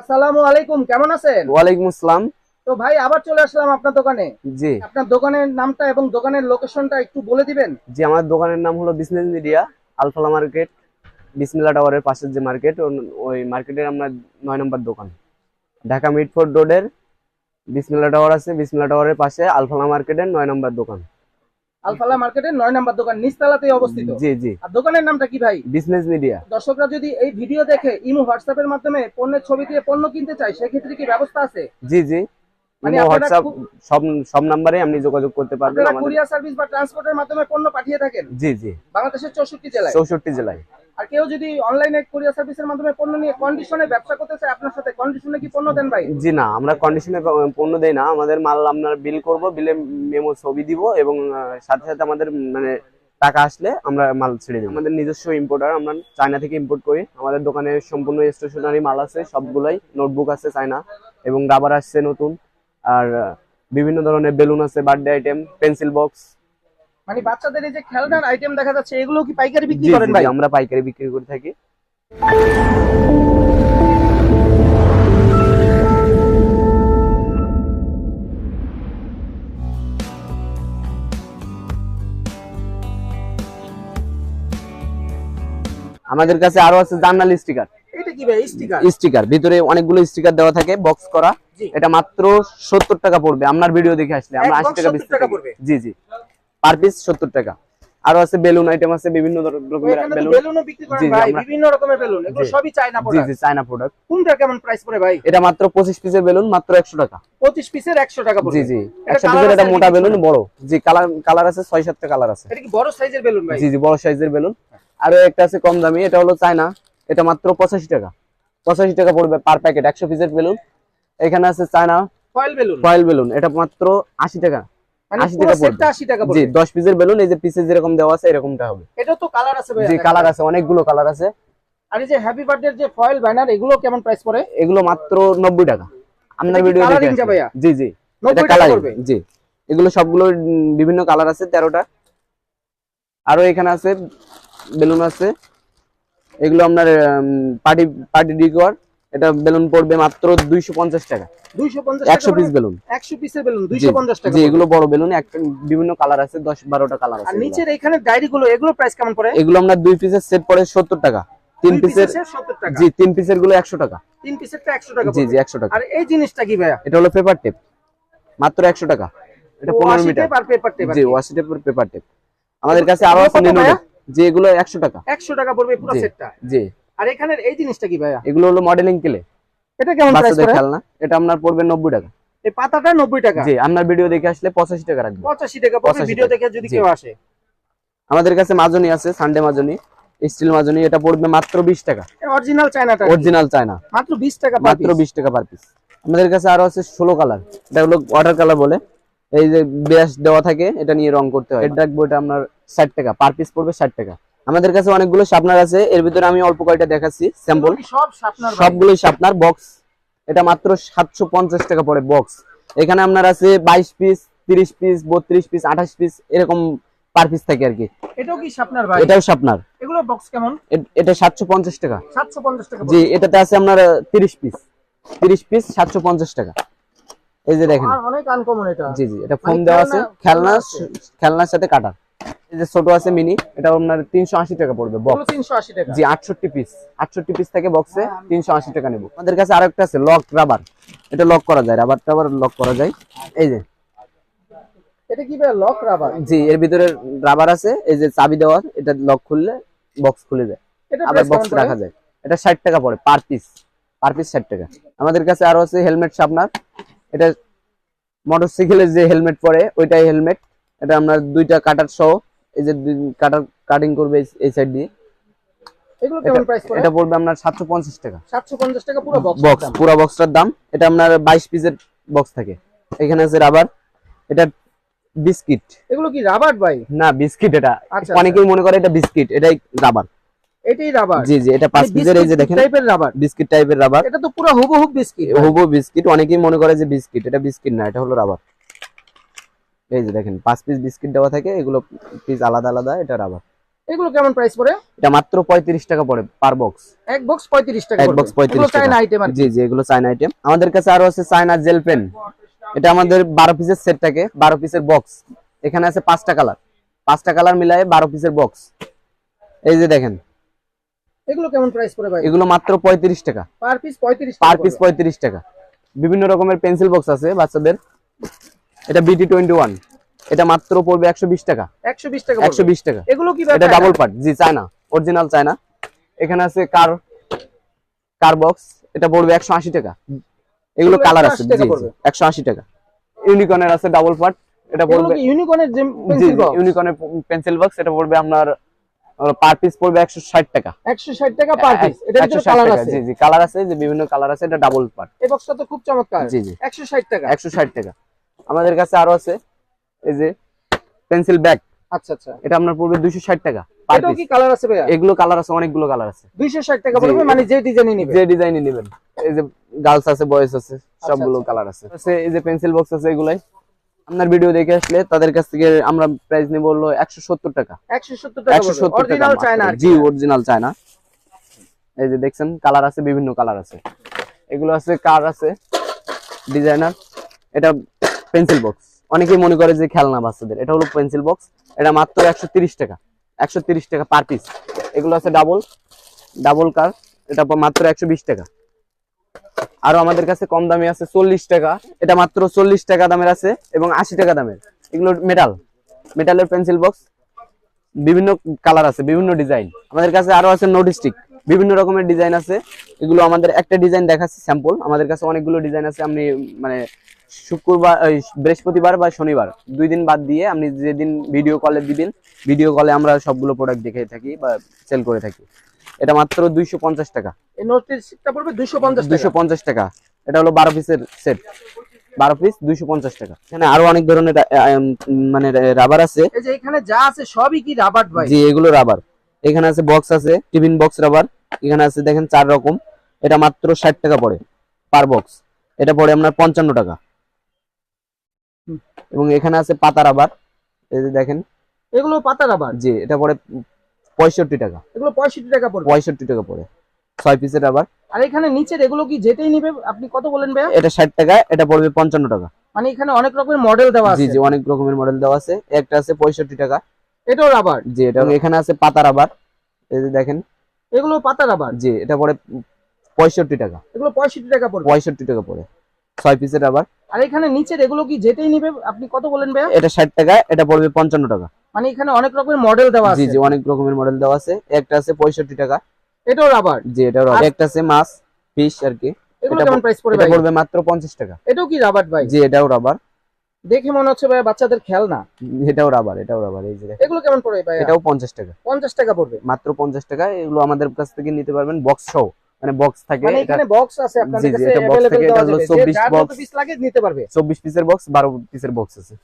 আসসালামু আলাইকুম কেমন আছেন? ওয়ালাইকুম আসসালাম। তো ভাই আবার চলে আসলাম আপনার দোকানে। জি। আপনার দোকানের নামটা এবং দোকানের লোকেশনটা একটু বলে দিবেন? জি আমার দোকানের নাম হলো বিজনেস মিডিয়া আলফালা মার্কেট বিসমিল্লা টাওয়ারের পাশের যে মার্কেট ওই মার্কেটের আমরা নয় নম্বর দোকান। ঢাকা মিটফোর্ড রোডের বিসমিল্লা টাওয়ার আছে বিসমিল্লা টাওয়ারের পাশে আলফালা মার্কেটের নয় নম্বর দোকান। আলফালা মার্কেটের নয় নাম্বার দোকান নিস্তালাতে অবস্থিত। জি জি। আর দোকানের নামটা কি ভাই? বিজনেস মিডিয়া দর্শকরা যদি এই ভিডিও দেখে ইমো হোয়াটসঅ্যাপের মাধ্যমে পণ্যের ছবি দিয়ে পণ্য কিনতে চায় সেক্ষেত্রে কি ব্যবস্থা আছে? জি জি। মানে হোয়াটসঅ্যাপ সব সব নাম্বারে আপনি যোগাযোগ করতে পারবেন আমাদের। কুরিয়ার সার্ভিস বা ট্রান্সপোর্টের মাধ্যমে পণ্য পাঠিয়ে থাকেন? জি জি। বাংলাদেশের চৌষট্টি জেলায়? চৌষট্টি জেলায়। আর কেউ যদি অনলাইনে কুরিয়ার সার্ভিসের মাধ্যমে পণ্য নিয়ে কন্ডিশনে ব্যবসা করতে চায় আপনার সাথে কন্ডিশনে কি পণ্য দেন ভাই? জি না আমরা কন্ডিশনে পণ্য দেই না। আমাদের মাল আপনার বিল করব বিলে মেমো ছবি দিব এবং সাথে সাথে আমাদের মানে টাকা আসলে আমরা মাল ছেড়ে দিই আমাদের নিজস্ব ইম্পোর্টার আমরা চায়না থেকে ইম্পোর্ট করি। আমাদের দোকানে সম্পূর্ণ স্টেশনারি মাল আছে সবগুলাই নোটবুক আছে চায়না এবং রাবার আসছে নতুন। আর বিভিন্ন ধরনের বেলুন আছে বার্থডে আইটেম পেন্সিল বক্স মানে বাচ্চাদের এই যে খেলনার আইটেম দেখা যাচ্ছে এগুলো কি পাইকারি বিক্রি করেন ভাই? আমরা পাইকারি বিক্রি করে থাকি। আমাদের কাছে আরও আছে জার্নাল স্টিকার। কি ভাই স্টিকার স্টিকার ভিতরে অনেকগুলো স্টিকার দেওয়া থাকে বক্স করা। এটা মাত্র সত্তর টাকা পড়বে। আপনার ভিডিও দেখে আসলে আমরা এক আশি box টাকা 70 টাকা পড়বে? জি জি। পার পিস সত্তর টাকা। আরও আছে বেলুন আইটেম আছে বিভিন্ন রকমের বেলুন। বেলুনও বিক্রি করেন জি, জি, ভাই বিভিন্ন রকমের বেলুন। এগুলো সবই চায়না প্রোডাক্ট জি চায়না প্রোডাক্ট কোনটা কেমন প্রাইস পড়ে ভাই? এটা মাত্র পঁচিশ পিসের বেলুন মাত্র একশো টাকা। 25 পিসের 100 টাকা পড়বে। জি জি। এটা একশো colour পিসের এটা মোটা বেলুন বড়। জি কালার কালার আছে ছয় সাতটা কালার আছে। এটা কি বড় সাইজের বেলুন ভাই? জি জি বড় সাইজের বেলুন। আরও একটা আছে কম দামি এটা হলো চায়না এটা মাত্র পঁচাশি টাকা। পঁচাশি টাকা পড়বে পার প্যাকেট একশো পিসের বেলুন। এখানে আছে China foil balloon. Foil balloon এটা মাত্র আশি টাকা। মানে 80 পুরো টাকা পড়বে। সেটটা 80 টাকা জি দশ পিসের বেলুন এই যে পিসে যেরকম দেওয়া আছে এরকমটা হবে। এটা তো কালার আছে জি কালার আছে অনেকগুলো কালার আছে। আর এই যে হ্যাপি বার্থডে যে ফয়েল ব্যানার এগুলো কেমন প্রাইস পড়ে? এগুলো মাত্র নব্বই টাকা। আপনার ভিডিও দেখে? জি জি। এটা কালার জি। এগুলো সবগুলো বিভিন্ন কালার আছে তেরোটা। আরও এখানে আছে বেলুন আছে। এগুলো আপনার পার্টি পার্টি ডিকোর এটা বেলুন পড়বে মাত্র দুইশো পঞ্চাশ টাকা। 250 একশো টাকা পিস বেলুন। 100 পিসের বেলুন 250 টাকা জি এগুলো বড় বেলুন একটা বিভিন্ন কালার আছে দশ বারোটা কালার আছে এগুলো। নিচের এখানে ডায়েরি গুলো এগুলো প্রাইস কেমন পড়ে? এগুলো আপনার দুই পিসের সেট পড়ে সত্তর টাকা। তিন পিসের পিসের 70 টাকা। জি তিন পিসেরগুলো একশো টাকা। তিন পিসেরটা 100 টাকা জি জি একশো টাকা। আর এই জিনিসটা কি ভাইয়া? এটা হলো পেপার টেপ মাত্র একশো টাকা। এটা পনেরো মিটার পেপার টেপ জি ওয়াশি টেপের পেপার টেপ আমাদের কাছে আরও আছে কত নিনো ভাইয়া? যে এগুলো একশো টাকা। 100 টাকা পড়বে পুরো সেটটা। জি। আর এখানের এই জিনিসটা কি ভাইয়া? এগুলো হলো মডেলিং কেলে এটা কেমন প্রাইস খেলনা। এটা আপনার পড়বে নব্বই টাকা। এই পাতাটা 90 টাকা? জি আপনার ভিডিও দেখে আসলে পঁচাশি টাকা রাখবে। 85 টাকা পড়বে ভিডিও দেখে যদি কেউ আসে। আমাদের কাছে মাজনি আছে সানডে মাজনি স্টিল মাজনি এটা পড়বে মাত্র বিশ টাকা। অরিজিনাল চায়নাটা অরিজিনাল চায়না মাত্র 20 টাকা মাত্র piece। বিশ টাকা পার পিস আমাদের কাছে আরও আছে ষোলো কালার এটা হলো ওয়াটার কালার বলে। এই যে ব্রাশ দেওয়া থাকে এটা নিয়ে রং করতে হয়। এটা রাখব এটা আপনার ষাট টাকা পার পিস পড়বে ষাট টাকা। আমাদের কাছে অনেকগুলো শার্পনার আছে এর ভিতরে আমি অল্প কয়টা দেখাচ্ছি স্যাম্পল এগুলো কি সব শার্পনার ভাই? সবগুলোই শার্পনার বক্স এটা মাত্র সাতশো পঞ্চাশ টাকা পড়ে বক্স এখানে আপনার আছে বাইশ পিস তিরিশ পিস বত্রিশ পিস আঠাশ পিস এরকম পার পিস থাকে আর কি। এটাও কি শার্পনার ভাই? এটাও শার্পনার এগুলো বক্স কেমন? এটা সাতশো পঞ্চাশ টাকা। 750 টাকা জি এটাতে আছে আপনার তিরিশ পিস তিরিশ পিস সাতশো পঞ্চাশ টাকা। এই যে দেখেন। অনেক আনকমন এটা। জি জি এটা মানে ফোম দেওয়া আছে। খেলনা-। খেলনার সাথে কাটা এই যে ছোট আছে মিনি এটা আপনার তিনশো আশি টাকা পড়বে বক্স 380 টাকা। জি আটষট্টি পিস আটষট্টি পিস থাকে বক্সে তিনশো আশি টাকা নেব। আমাদের কাছে আরেকটা আছে লক রাবার এটা লক করা যায় রাবার টাবার লক করা যায়। এই যে। এটা কি লক রাবার জি এর ভিতরে রাবার আছে এই যে চাবি দেওয়ার এটা লক খুললে বক্স খুলে যায়। এটা আবার বক্স রাখা যায়। এটা ষাট টাকা পড়ে পার পিস পার পিস ষাট টাকা। আমাদের কাছে আরও আছে হেলমেট শার্পনার এটা মোটরসাইকেলের যে হেলমেট পরে ওইটাই হেলমেট এটা আপনার দুইটা কাটার সহ এই যে কাটার কাটিং করবে এই- সাইড দিয়ে। এটা পড়বে আপনার সাতশো পঞ্চাশ টাকা। 750 টাকা পুরো বক্স পুরো বক্সটার দাম। এটা আপনার বাইশ পিসের বক্স থাকে। এখানে আছে রাবার এটা বিস্কিট এগুলো কি রাবার ভাই? না বিস্কিট এটা। আচ্ছা, অনেকেই মনে করে এটা বিস্কিট এটাই রাবার এটাই রাবার জি জি এটা পাঁচ পিসের এই যে দেখেন টাইপের রাবার বিস্কিট টাইপের রাবার এটা তো পুরো বিস্কিট হুবু বিস্কিট অনেকেই মনে করে যে বিস্কিট এটা বিস্কিট না এটা হলো রাবার এই যে দেখেন পাঁচ পিস বিস্কিট দেওয়া থাকে এগুলো পিস আলাদা আলাদা এটা রাবার এগুলো কেমন প্রাইস পড়ে? এটা মাত্র পঁয়ত্রিশ টাকা পড়ে পার বক্স এক বক্স পঁয়ত্রিশ টাকা এক। বক্স পঁয়ত্রিশ এগুলো টাকা। চায়না আইটেম আর জি জি এগুলো চায়না আইটেম আমাদের কাছে আরও আছে চায়না জেল পেন এটা আমাদের বারো পিসের সেট থাকে বারো পিসের বক্স এখানে আছে পাঁচটা কালার পাঁচটা কালার মিলায়ে বারো পিসের বক্স এই যে দেখেন। এগুলো কেমন প্রাইস পড়ে ভাই? এগুলো মাত্র পঁয়ত্রিশ টাকা। পার পিস পঁয়ত্রিশ পার পিস পঁয়ত্রিশ টাকা। বিভিন্ন রকমের পেন্সিল বক্স আছে বাচ্চাদের। এটা বিটি টোয়েন্টি ওয়ান এটা মাত্র পড়বে একশো বিশ টাকা। একশো বিশ টাকা একশো। বিশ টাকা। এগুলো কি এটা ডাবল পার্ট জি চায়না অরিজিনাল চায়না। এখানে আছে কার কার বক্স এটা পড়বে একশো আশি টাকা। এগুলো কালার আছে 180 টাকা পড়বে। একশো আশি টাকা। ইউনিকনের আছে ডাবল পার্ট এটা পড়বে কি ইউনিকনের যে জি পেন্সিল বক্স ইউনিকনের পেন্সিল বক্স এটা পড়বে আপনার পার পিস পড়বে একশো ষাট টাকা। একশো ষাট টাকা পার পিস এটার ভিতরে 160 কালার আছে। জি জি কালার আছে যে বিভিন্ন কালার আছে এটা ডাবল পার্ট এই বক্সটা তো খুব চমৎকার। জি জি। একশো ষাট টাকা। একশো ষাট টাকা। আমাদের কাছে আরও আছে। এই যে পেন্সিল ব্যাগ আচ্ছা আচ্ছা। এটা আপনার পড়বে দুইশো ষাট টাকা পার এটাও কি কালার আছে ভাইয়া? এগুলো কালার আছে অনেকগুলো কালার আছে। দুইশো ষাট টাকা জি, পড়বে মানে যে ডিজাইনই নিবে। যে ডিজাইনই নেবেন। এই যে গার্লস আছে বয়েজ আছে সবগুলো আচ্ছা। কালার আছে। আছে এই যে পেন্সিল বক্স আছে এগুলাই। আপনার ভিডিও দেখে আসলে তাদের কাছ থেকে আমরা প্রাইস নেব হলো একশো সত্তর টাকা। একশো সত্তর টাকা একশো সত্তর টাকা অরিজিনাল চায়না। জি অরিজিনাল চায়না এই যে দেখছেন কালার আছে বিভিন্ন কালার আছে। এগুলো আছে কার আছে ডিজাইনার এটা পেন্সিল বক্স অনেকেই মনে করে যে খেলনা বাচ্চাদের। এটা হলো পেন্সিল বক্স এটা মাত্র একশো টাকা। একশো টাকা পার পিস এগুলো আছে ডাবল ডাবল কার এটা মাত্র একশো বিশ টাকা। আরও আমাদের কাছে কম দামে আছে চল্লিশ টাকা। এটা মাত্র চল্লিশ টাকা দামের আছে এবং আশি টাকা দামের। এগুলো মেটাল মেটালের পেন্সিল বক্স বিভিন্ন কালার আছে, বিভিন্ন ডিজাইন আমাদের কাছে আরও আছে নোট স্টিক বিভিন্ন রকমের ডিজাইন আছে। এগুলো আমাদের একটা ডিজাইন দেখাচ্ছি স্যাম্পল আমাদের কাছে অনেকগুলো ডিজাইন আছে আপনি মানে শুক্রবার বৃহস্পতিবার বা শনিবার দুই দিন বাদ দিয়ে আপনি যেদিন ভিডিও কলে দিবেন ভিডিও কলে আমরা সবগুলো প্রোডাক্ট দেখে থাকি বা সেল করে থাকি। এটা মাত্র দুইশো পঞ্চাশ টাকা। এই নোটটা পড়বে দুইশো পঞ্চাশ দুইশো পঞ্চাশ টাকা। এটা হলো বারো পিসের সেট বারো পিস দুইশো পঞ্চাশ টাকা। এখানে আরও অনেক ধরনের মানে রাবার আছে। যে এখানে যা আছে সবই কি রাবার ভাই? জি এগুলো রাবার এখানে আছে বক্স আছে টিফিন বক্স রাবার এখানে আছে দেখেন চার রকম। এটা মাত্র ষাট টাকা পড়ে পার বক্স এটা পড়ে আপনার পঞ্চান্ন টাকা। এবং এখানে আছে পাতা রাবার এই যে দেখেন। এগুলো পাতা রাবার জি এটা পড়ে পঁয়ষট্টি টাকা। এগুলো পঁয়ষট্টি টাকা পড়বে? পঁয়ষট্টি টাকা পড়ে ছয় পিসের রাবার আর এখানে নিচের এগুলো কি যেটাই নিবে আপনি কত বলেন ভাইয়া? এটা ষাট টাকা এটা পড়বে পঞ্চান্ন টাকা। মানে এখানে অনেক রকমের মডেল দেওয়া জি আছে। জি অনেক রকমের মডেল দেওয়া আছে। একটা আছে পঁয়ষট্টি টাকা। এটাও রাবার। জি এটা এখানে আছে পাতা রাবার। এই যে দেখেন। এগুলো পাতা রাবার? জি এটা পড়ে পঁয়ষট্টি টাকা। এগুলো পঁয়ষট্টি টাকা পড়বে? পঁয়ষট্টি টাকা পড়ে। ছয় পিসের রাবার। আর এখানে নিচের এগুলো কি যেটাই নিবে আপনি কত বলেন ভাইয়া? এটা ষাট টাকা এটা পড়বে পঞ্চান্ন টাকা। মানে এখানে অনেক রকমের মডেল দেওয়া আছে। জি অনেক রকমের মডেল দেওয়া আছে। একটা আছে পঁয়ষট্টি টাকা। এটাও রাবার? জি এটা আর- একটা আছে মাছ ফিশ আর কি। এগুলো এটা কেমন প্রাইস পড়বে এটা পড়বে মাত্র পঞ্চাশ টাকা। এটাও কি রাবার ভাই? জি এটাও রাবার। দেখে মনে হচ্ছে ভাই বাচ্চাদের খেলনা এটাও রাবার এটাও রাবার এই যে দেখেন। এগুলো কেমন পড়বে ভাই এটাও পঞ্চাশ টাকা পঞ্চাশ টাকা পড়বে মাত্র পঞ্চাশ টাকা এগুলো আমাদের কাছ থেকে নিতে পারবেন বক্স সহ মানে বক্স থাকে মানে এটা এখানে বক্স আছে আপনাদের জি, জি, কাছে এটা box अवेलेबल থেকে, এটা দেওয়া হলো যাবে 24 যে যার box। যত পিস লাগে নিতে পারবে চব্বিশ পিসের বক্স বারো পিসের বক্স আছে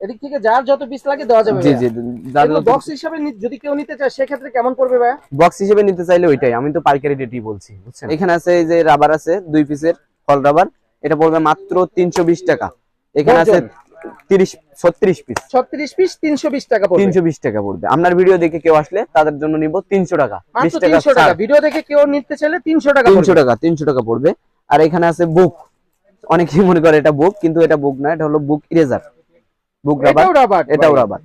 এদিক থেকে যার যত পিস লাগে দেওয়া যাবে জি জি যার বক্স হিসাবে নি- যদি কেউ নিতে চায় সেক্ষেত্রে কেমন পড়বে ভাই বক্স হিসেবে নিতে চাইলে ওইটাই আমি তো পাইকারি রেটই বলছি বুঝছেন এখানে আছে এই যে রাবার আছে দুই পিসের ফল রাবার এটা পড়বে মাত্র তিনশো বিশ টাকা এখানে আছে ডজন? তিরিশ ছত্রিশ পিস 36 পিস 320 টাকা পড়বে। তিনশো বিশ টাকা পড়বে। আপনার ভিডিও দেখে কেউ আসলে তাদের জন্য নিব তিনশো টাকা। বিশ মাত্র টাকা 300 টাকা। ভিডিও দেখে কেউ নিতে চাইলে 300 টাকা তিনশো পড়বে। টাকা তিনশো টাকা পড়বে। আর এখানে আছে বুক অনেকেই মনে করে এটা বুক কিন্তু এটা বুক না এটা হলো বুক ইরেজার বুক রাবার এটাও রাবার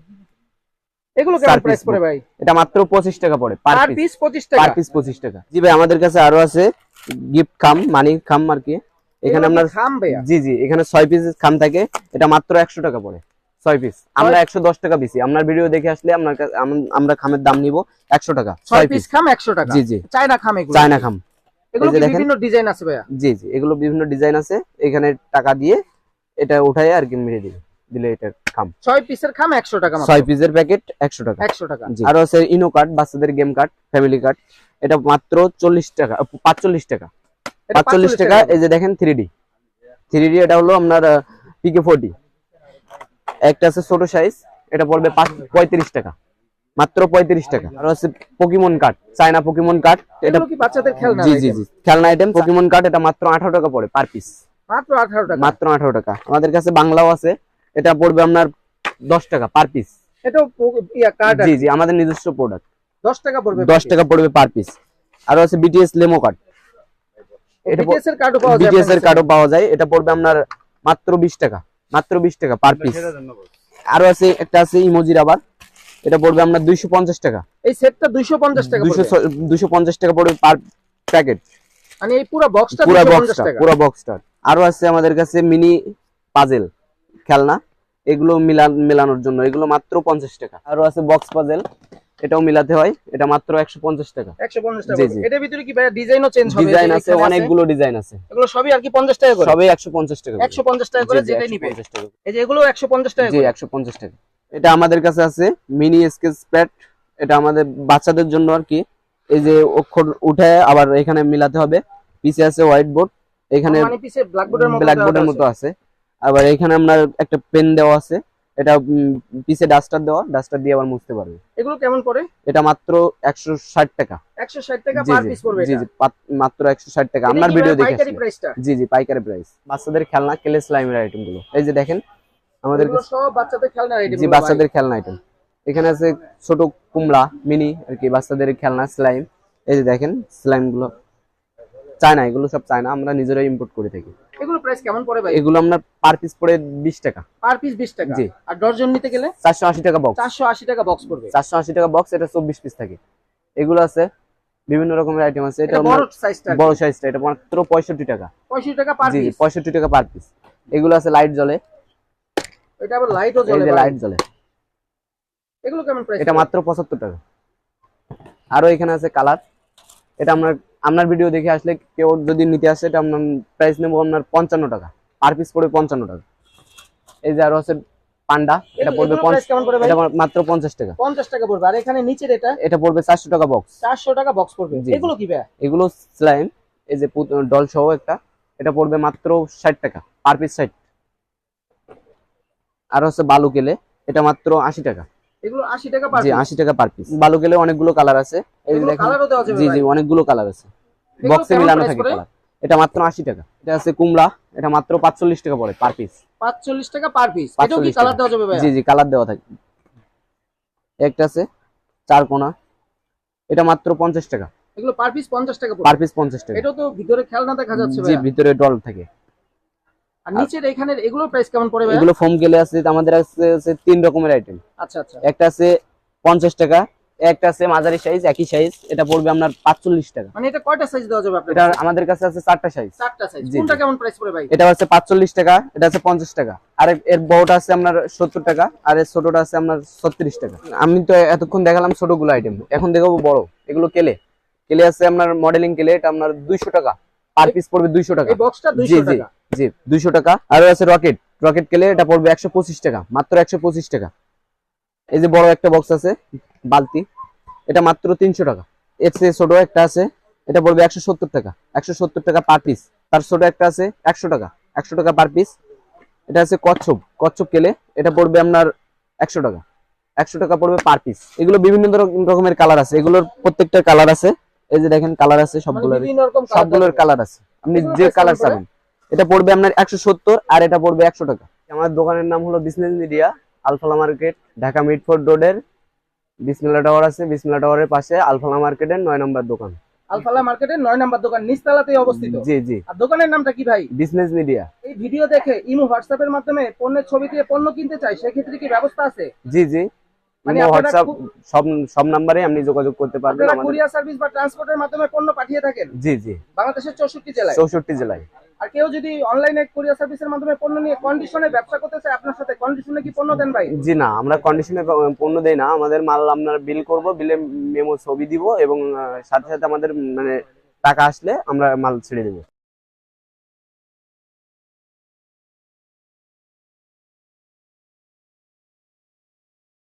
এগুলো কেমন প্রাইস পড়ে ভাই? এটা মাত্র পঁচিশ টাকা পড়ে পার পার পিস পিস 25 পার টাকা পিস পঁচিশ টাকা। জি ভাই আমাদের কাছে আরও আছে গিফট খাম মানি খাম আর কি। এখানে আপনার খাম জি জি এখানে ছয় পিস খাম থাকে। এটা মাত্র একশো টাকা পড়ে ছয় পিস আমরা একশো দশ টাকা বেশি। আপনার ভিডিও দেখে আসলে আপনার আমরা খামের দাম নিব একশো টাকা 6 ছয় পিস পিস খাম 100 টাকা। জি জি। চায়না খাম এগুলো। চায়না খাম। এগুলো বিভিন্ন ডিজাইন আছে ভাইয়া? জি জি এগুলো বিভিন্ন ডিজাইন আছে। এখানে টাকা দিয়ে এটা উঠাই আর কি মেরে দিবে দিলে এটা খাম। 6 পিসের খাম 100 টাকা মাত্র। ছয় পিসের প্যাকেট একশো টাকা। 100 টাকা। আর আছে ইনো কার্ড বাচ্চাদের গেম কার্ড ফ্যামিলি কার্ড এটা মাত্র চল্লিশ টাকা পাঁচচল্লিশ টাকা। এটা পাঁচচল্লিশ টাকা এই যে দেখেন থ্রি ডি থ্রি ডি এটা হলো আপনার পিকে ফোরটি একটা আছে ছোট সাইজ এটা পড়বে পঁয়ত্রিশ টাকা। মাত্র পঁয়ত্রিশ টাকা। আর হচ্ছে Pokemon card China Pokemon card এটা কি বাচ্চাদের খেলনা জি জি জি। খেলনা আইটেম পকিমন কার্ড এটা মাত্র আঠারো টাকা পড়ে পার পিস মাত্র 18 টাকা? মাত্র আঠারো টাকা। আমাদের কাছে বাংলাও আছে। এটা পড়বে আপনার দশ টাকা পার পিস এটাও ইয়া কার্ড জি জি আমাদের নিজস্ব প্রোডাক্ট দশ টাকা পড়বে দশ টাকা পড়বে পার পিস আর আছে বিটিএস লেমো কার্ড এটা বিটিএস এর কার্ডও পাওয়া যায় বিটিএস এর কার্ডও পাওয়া যায়। এটা পড়বে আপনার মাত্র বিশ টাকা মাত্র বিশ টাকা পার পিস আরও আছে একটা আছে ইমোজি রাবার এটা পড়বে আপনার দুইশো পঞ্চাশ টাকা। এই সেটটা 250 টাকা দুইশো পড়বে। দুইশো পঞ্চাশ টাকা পড়বে পার প্যাকেট মানে এই পুরো বক্সটা 250 টাকা। পুরো বক্সটা আরও আছে আমাদের কাছে মিনি পাজেল খেলনা। এগুলো মিলান মেলানোর জন্য। এগুলো মাত্র পঞ্চাশ টাকা। আরও আছে বক্স পাজেল এটাও মিলাতে হয়। এটা মাত্র একশো পঞ্চাশ টাকা। 150 টাকা জি, পড়বে। জি। এটার ভিতরে কি ভাই ডিজাইনও চেঞ্জ হবে? ডিজাইন আছে অনেকগুলো ডিজাইন আছে। এগুলো সবই আর কি 50 টাকা করে? সবই একশো পঞ্চাশ টাকা 150 টাকা করে জি, জি, যেটাই নিবে। এই যে এগুলো 150 টাকা জি করে? একশো পঞ্চাশ টাকা। এটা আমাদের কাছে আছে মিনি স্কেচ প্যাড এটা আমাদের বাচ্চাদের জন্য আর কি। এই যে অক্ষর উঠে আবার এখানে মিলাতে হবে। পিছে আছে হোয়াইট বোর্ড এখানে মানে পিছে ব্ল্যাকবোর্ডের মতো মতো আছে? আবার এখানে আমরা একটা পেন দেওয়া আছে। এটা পিছে ডাস্টার দেওয়া ডাস্টার দিয়ে আবার মুছতে পারবে। এগুলো কেমন পড়ে? এটা মাত্র একশো ষাট টাকা। 160 টাকা পার পিস পড়বে জি জি মাত্র একশো ষাট টাকা। এটা আপনার ভিডিও দেখে পাইকারি প্রাইসটা জি জি পাইকারি প্রাইস বাচ্চাদের খেলনা কেলে স্লাইমের আইটেমগুলো। এই যে দেখেন আমাদের সব বাচ্চাদের খেলনা আইটেম জি বাচ্চাদের খেলনা আইটেম এখানে আছে ছোট কুমড়া মিনি আর কি বাচ্চাদের খেলনা স্লাইম এই যে দেখেন স্লাইমগুলো। চায়না এগুলো সব চায়না। আমরা নিজেরাই ইম্পোর্ট করে থাকি। এগুলো প্রাইস কেমন পড়ে ভাই? এগুলো আমরা পার পিস পড়ে বিশ টাকা। পার পিস 20 টাকা? জি। আর ডজন নিতে গেলে? চারশো আশি টাকা বক্স 480 টাকা বক্স পড়বে। চারশো আশি টাকা বক্স এটা চব্বিশ পিস থাকে। এগুলো আছে বিভিন্ন রকমের আইটেম আছে। এটা বড় সাইজটা বড় সাইজটা এটা মাত্র পঁয়ষট্টি টাকা। 65 টাকা পার জি জি পিস পঁয়ষট্টি টাকা পার পিস এগুলো আছে লাইট জ্বলে। এটা আবার লাইটও এই যে লাইট জ্বলে। এগুলো কেমন প্রাইস এটা মাত্র পঁচাত্তর টাকা। আরও এখানে আছে কালার এটা আপনার আপনার ভিডিও দেখে আসলে কেউ যদি নিতে আসে এটা আপনার প্রাইস নেব আপনার পঞ্চান্ন টাকা। পার পিস পড়বে পঞ্চান্ন টাকা। এই যে আরও আছে পান্ডা এটা পড়বে এটা মাত্র পঞ্চাশ টাকা। 50 টাকা পড়বে। আর এখানে নিচের এটা? এটা পড়বে চারশো টাকা বক্স 400 টাকা বক্স পড়বে। এগুলো কি ভাই এগুলো স্লাইম এই যে ডল সহ একটা। এটা পড়বে মাত্র ষাট টাকা পার পিস ষাট। আর হচ্ছে বালু কেলে এটা মাত্র আশি টাকা। এগুলো 80 টাকা পার জি আশি টাকা পার পিস বালু কেলে অনেকগুলো কালার আছে। এই দেখেন কালারও দেওয়া যাবে জি জি অনেকগুলো কালার আছে। বক্সে মিলানো থাকে পড়ে? কালার এটা মাত্র আশি টাকা। এটা আছে কুমড়া এটা মাত্র পাঁচচল্লিশ টাকা পড়ে পার পিস 45 টাকা পার পিস কি কালার দেওয়া যাবে ভাই জি জি কালার দেওয়া থাকে। একটা আছে চার কোনা। এটা মাত্র পঞ্চাশ টাকা। এগুলো পার পিস 50 টাকা পার পিস পঞ্চাশ টাকা। এটাও তো ভিতরে খেলনা দেখা যাচ্ছে জি ভিতরে ডল থাকে। আর নিচের এখানে এগুলো প্রাইস কেমন পড়ে ভাই এগুলো ফোম গেলে আছে আমাদের আছে আছে তিন রকমের আইটেম আচ্ছা আচ্ছা। একটা আছে পঞ্চাশ টাকা একটা আছে মাঝারি সাইজ একই সাইজ এটা পড়বে আপনার পাঁচচল্লিশ টাকা। মানে এটা কয়টা সাইজ দেওয়া যাবে আপনার এটা আমাদের কাছে আছে চারটা সাইজ চারটা সাইজ কোনটা কেমন প্রাইস পড়ে ভাই? এটা হচ্ছে পাঁচচল্লিশ টাকা এটা আছে পঞ্চাশ টাকা। আর এর- বড়টা আছে আপনার সত্তর টাকা আর এর ছোটটা আছে আপনার ছত্রিশ টাকা। আমি তো এতক্ষণ দেখালাম ছোটগুলো আইটেম এখন দেখাবো বড়। এগুলো কেলে? কেলে আছে আপনার মডেলিং কেলে এটা আপনার দুইশো টাকা। পার পিস পড়বে দুইশো টাকা। এই বক্সটা 200 টাকা। জি দুইশো টাকা। আর আছে রকেট। রকেট কেলে এটা পড়বে একশো পঁচিশ টাকা মাত্র একশো পঁচিশ টাকা। এই যে বড় একটা বক্স আছে বালতি। এটা মাত্র তিনশো টাকা। এর চেয়ে ছোট একটা আছে এটা পড়বে একশো সত্তর টাকা। একশো সত্তর টাকা পার পিস তার ছোট একটা আছে একশো টাকা। একশো টাকা পার পিস এটা আছে কচ্ছপ। কচ্ছপ কেলে এটা পড়বে আপনার একশো টাকা। একশো টাকা পড়বে পার পিস এগুলো বিভিন্ন রকমের কালার আছে। এগুলোর প্রত্যেকটা কালার আছে। এই যে দেখেন কালার আছে মানে সবগুলোর সবগুলোর কালার আছে। আপনি যে কালার চাবেন। এটা পড়বে আপনার একশো সত্তর আর এটা পড়বে একশো টাকা। আমার দোকানের নাম হলো business media Alfalah market Dhaka Mitford রোডের বিসমিল্লা টাওয়ার আছে। বিসমিল্লা টাওয়ারের পাশে আলফালা মার্কেটের নয় নম্বর দোকান। আলফালা মার্কেটের 9 নাম্বার দোকান নিচতলাতেই অবস্থিত। জি জি। আর দোকানের নামটা কি ভাই? বিজনেস মিডিয়া এই ভিডিও দেখে ইমো মাধ্যমে পণ্যের ছবি দিয়ে পণ্য কিনতে চাই সেক্ষেত্রে কি ব্যবস্থা আছে? জি জি। মানে ইমো, হোয়াটসঅ্যাপ সব সব নাম্বারে আপনি যোগাযোগ করতে পারবেন আপনারা আমাদের। কুরিয়ার সার্ভিস বা ট্রান্সপোর্টের মাধ্যমে পণ্য পাঠিয়ে থাকেন? জি জি। বাংলাদেশের চৌষট্টি জেলায়? চৌষট্টি জেলায়। আর কেউ যদি অনলাইনে কুরিয়ার সার্ভিসের মাধ্যমে পণ্য নিয়ে কন্ডিশনে ব্যবসা করতে চায়, আপনার সাথে কন্ডিশনে কি পণ্য দেন ভাই? জি না, আমরা কন্ডিশনে পণ্য দেই না। আমাদের মাল আপনার বিল করব বিলে মেমো ছবি দিব এবং সাথে সাথে আমাদের মানে টাকা আসলে আমরা মাল ছেড়ে দেবো।